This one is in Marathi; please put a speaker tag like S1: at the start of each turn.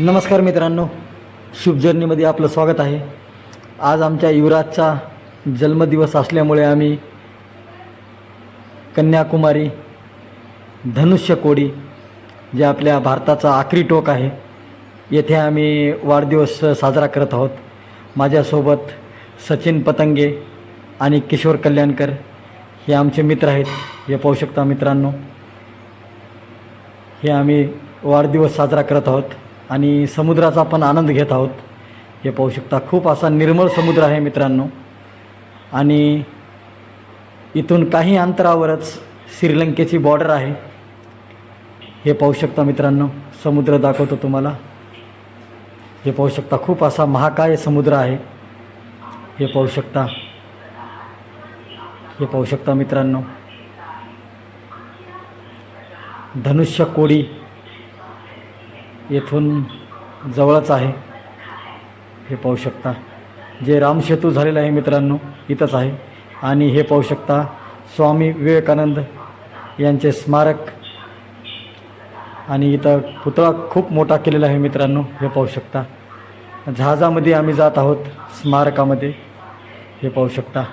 S1: नमस्कार मित्रांनो शुभजर्नीमध्ये आपलं स्वागत आहे. आज आमच्या युवराजचा जन्मदिवस असल्यामुळे आम्ही कन्याकुमारी धनुष्य कोडी जे आपल्या भारताचा आखरी टोक आहे येथे आम्ही वाढदिवस साजरा करत आहोत. माझ्यासोबत सचिन पतंगे आणि किशोर कल्याणकर हे आमचे मित्र आहेत. हे पाहू शकता मित्रांनो हे आम्ही वाढदिवस साजरा करत आहोत. आणि समुद्राचा आपण आनंद घेत आहोत. हे पाहू शकता खूप असा निर्मळ समुद्र आहे मित्रांनो. आणि इथून काही अंतरावरच श्रीलंकेची बॉर्डर आहे. हे पाहू शकता मित्रांनो समुद्र दाखवतो तुम्हाला. हे पाहू शकता खूप असा महाकाय समुद्र आहे. हे पाहू शकता. हे पाहू शकता मित्रांनो. धनुष्य कोडी येथून जवळच आहे. हे पाहू शकता. जे रामसेतू झालेलं आहे मित्रांनो इथंच आहे. आणि हे पाहू शकता स्वामी विवेकानंद यांचे स्मारक आणि इथं पुतळा खूप मोठा केलेला आहे मित्रांनो हे पाहू शकता. जहाजामध्ये आम्ही जात आहोत स्मारकामध्ये. हे पाहू शकता.